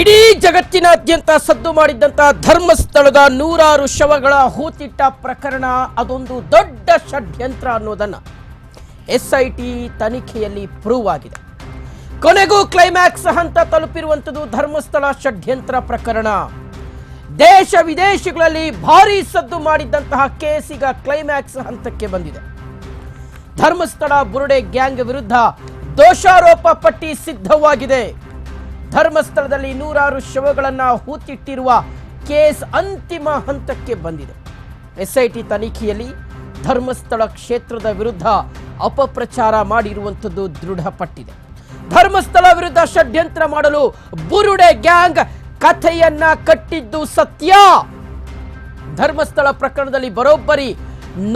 ಇಡೀ ಜಗತ್ತಿನಾದ್ಯಂತ ಸದ್ದು ಮಾಡಿದ್ದಂತ ಧರ್ಮಸ್ಥಳದ ನೂರಾರು ಶವಗಳ ಹೂತಿಟ್ಟ ಪ್ರಕರಣ ಅದೊಂದು ದೊಡ್ಡ ಷಡ್ಯಂತ್ರ ಅನ್ನೋದನ್ನ ಎಸ್ಐಟಿ ತನಿಖೆಯಲ್ಲಿ ಪ್ರೂವ್ ಆಗಿದೆ. ಕೊನೆಗೂ ಕ್ಲೈಮ್ಯಾಕ್ಸ್ ಹಂತ ತಲುಪಿರುವಂಥದ್ದು ಧರ್ಮಸ್ಥಳ ಷಡ್ಯಂತ್ರ ಪ್ರಕರಣ. ದೇಶ ವಿದೇಶಗಳಲ್ಲಿ ಭಾರೀ ಸದ್ದು ಮಾಡಿದ್ದಂತಹ ಕೇಸ್ ಈಗ ಕ್ಲೈಮ್ಯಾಕ್ಸ್ ಹಂತಕ್ಕೆ ಬಂದಿದೆ. ಧರ್ಮಸ್ಥಳ ಬುರುಡೆ ಗ್ಯಾಂಗ್ ವಿರುದ್ಧ ದೋಷಾರೋಪ ಪಟ್ಟಿ ಸಿದ್ಧವಾಗಿದೆ. ಧರ್ಮಸ್ಥಳದಲ್ಲಿ ನೂರಾರು ಶವಗಳನ್ನು ಹೂತಿಟ್ಟಿರುವ ಕೇಸ್ ಅಂತಿಮ ಹಂತಕ್ಕೆ ಬಂದಿದೆ. ಎಸ್ಐಟಿ ತನಿಖೆಯಲ್ಲಿ ಧರ್ಮಸ್ಥಳ ಕ್ಷೇತ್ರದ ವಿರುದ್ಧ ಅಪಪ್ರಚಾರ ಮಾಡಿರುವಂಥದ್ದು ದೃಢಪಟ್ಟಿದೆ. ಧರ್ಮಸ್ಥಳ ವಿರುದ್ಧ ಷಡ್ಯಂತ್ರ ಮಾಡಲು ಬುರುಡೆ ಗ್ಯಾಂಗ್ ಕಥೆಯನ್ನ ಕಟ್ಟಿದ್ದು ಸತ್ಯ. ಧರ್ಮಸ್ಥಳ ಪ್ರಕರಣದಲ್ಲಿ ಬರೋಬ್ಬರಿ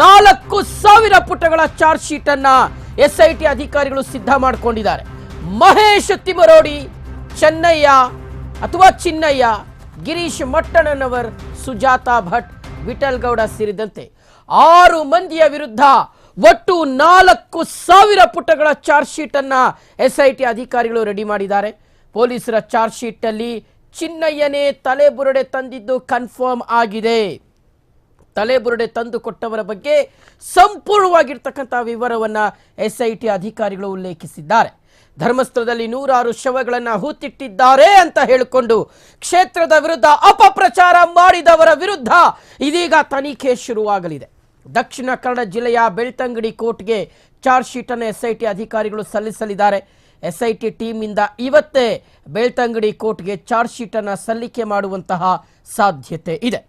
ನಾಲ್ಕು ಸಾವಿರ ಪುಟಗಳ ಚಾರ್ಜ್ ಶೀಟ್ ಅನ್ನ ಎಸ್ಐಟಿ ಅಧಿಕಾರಿಗಳು ಸಿದ್ಧ ಮಾಡಿಕೊಂಡಿದ್ದಾರೆ. ಮಹೇಶ್ ತಿಮರೋಡಿ ಚೆನ್ನಯ್ಯ ಅಥವಾ ಚಿನ್ನಯ್ಯ, ಗಿರೀಶ್ ಮಟ್ಟಣ್ಣನವರ್, ಸುಜಾತಾ ಭಟ್, ವಿಠಲ್ಗೌಡ ಸೇರಿದಂತೆ ಆರು ಮಂದಿಯ ವಿರುದ್ಧ ಒಟ್ಟು ನಾಲ್ಕು ಸಾವಿರ ಪುಟಗಳ ಚಾರ್ಜ್ ಶೀಟ್ ಅನ್ನ ಎಸ್ಐಟಿ ಅಧಿಕಾರಿಗಳು ರೆಡಿ ಮಾಡಿದ್ದಾರೆ. ಪೊಲೀಸರ ಚಾರ್ಜ್ ಶೀಟ್ ಅಲ್ಲಿ ಚಿನ್ನಯ್ಯನೇ ತಲೆಬುರುಡೆ ತಂದಿದ್ದು ಕನ್ಫರ್ಮ್ ಆಗಿದೆ. ತಲೆಬುರುಡೆ ತಂದು ಕೊಟ್ಟವರ ಬಗ್ಗೆ ಸಂಪೂರ್ಣವಾಗಿರ್ತಕ್ಕಂಥ ವಿವರವನ್ನ ಎಸ್ಐಟಿ ಅಧಿಕಾರಿಗಳು ಉಲ್ಲೇಖಿಸಿದ್ದಾರೆ. ಧರ್ಮಸ್ಥಳದಲ್ಲಿ ನೂರಾರು ಶವಗಳನ್ನು ಹೂತಿಟ್ಟಿದ್ದಾರೆ ಅಂತ ಹೇಳಿಕೊಂಡು ಕ್ಷೇತ್ರದ ವಿರುದ್ಧ ಅಪಪ್ರಚಾರ ಮಾಡಿದವರ ವಿರುದ್ಧ ಇದೀಗ ತನಿಖೆ ಶುರುವಾಗಲಿದೆ. ದಕ್ಷಿಣ ಕನ್ನಡ ಜಿಲ್ಲೆಯ ಬೆಳ್ತಂಗಡಿ ಕೋರ್ಟ್ಗೆ ಚಾರ್ಜ್ ಶೀಟ್ ಅನ್ನು ಎಸ್ಐಟಿ ಅಧಿಕಾರಿಗಳು ಸಲ್ಲಿಸಲಿದ್ದಾರೆ. ಎಸ್ಐಟಿ ಟೀಮಿಂದ ಇವತ್ತೇ ಬೆಳ್ತಂಗಡಿ ಕೋರ್ಟ್ಗೆ ಚಾರ್ಜ್ ಶೀಟ್ ಅನ್ನು ಸಲ್ಲಿಕೆ ಮಾಡುವಂತಹ ಸಾಧ್ಯತೆ ಇದೆ.